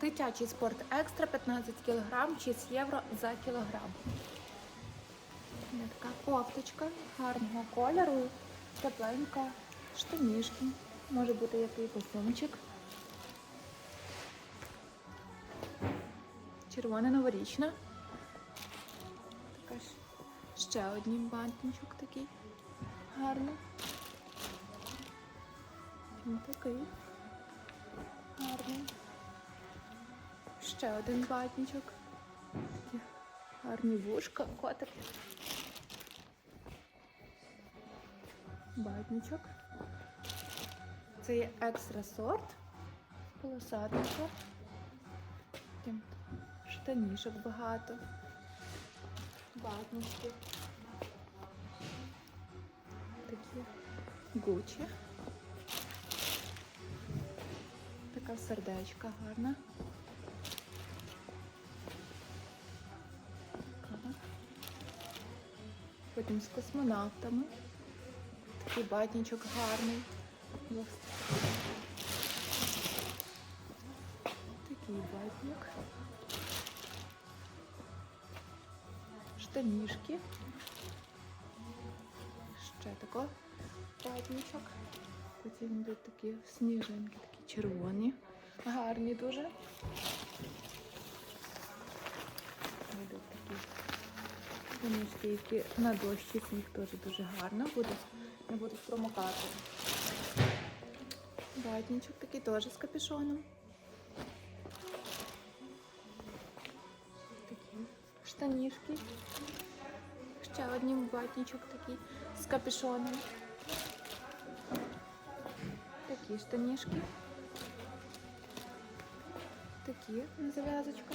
Дитячий спорт екстра 15 кг, 6 євро за кілограм. Така кофточка гарного кольору, тепленька, штанішки. Може бути який костюмчик. Червона новорічна. Така ж ще один бантичок такий гарний. Ось такий гарний. Ще один батничок. Гарні вушка, котик. Батничок. Це є екстра сорт. Потім штанішок багато. Батнички. Такі гучі. Така сердечка гарна. Потім з космонавтами. Такий батнічок гарний. Такий батник. Штанішки. Ще тако батнічок. Потім йдуть такі сніжинки, такі червоні. Гарні дуже. Йдуть такі штанішки, які на дощі сніг теж дуже гарно буде. Не будуть промокати. Батнічок такий теж з капюшоном. Такі штанішки. Ще один батнічок такий з капюшоном. Такі штанішки. Такі на зав'язочку.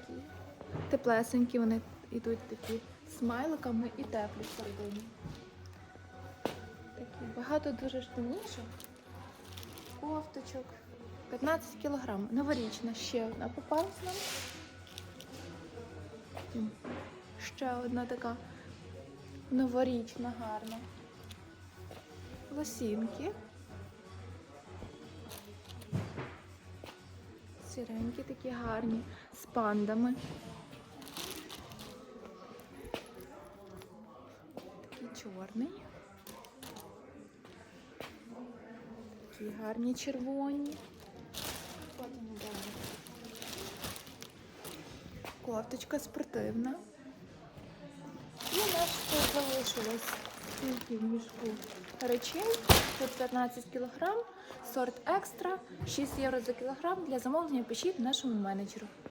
Такі. Теплесенькі вони йдуть такі смайликами і теплі всередині. Такі багато дуже штанішок. Кофточок. 15 кілограм. Новорічна ще одна попалась нам. Ще одна така новорічна гарна. Лосінки. Сіренькі такі гарні, з пандами. Такий чорний. Такі гарні червоні. Потім йдемо. Кофточка спортивна. І у нас тут залишилось тільки в мішку речей. Тут 15 кг, сорт екстра, 6 євро за кілограм. Для замовлення пишіть нашому менеджеру.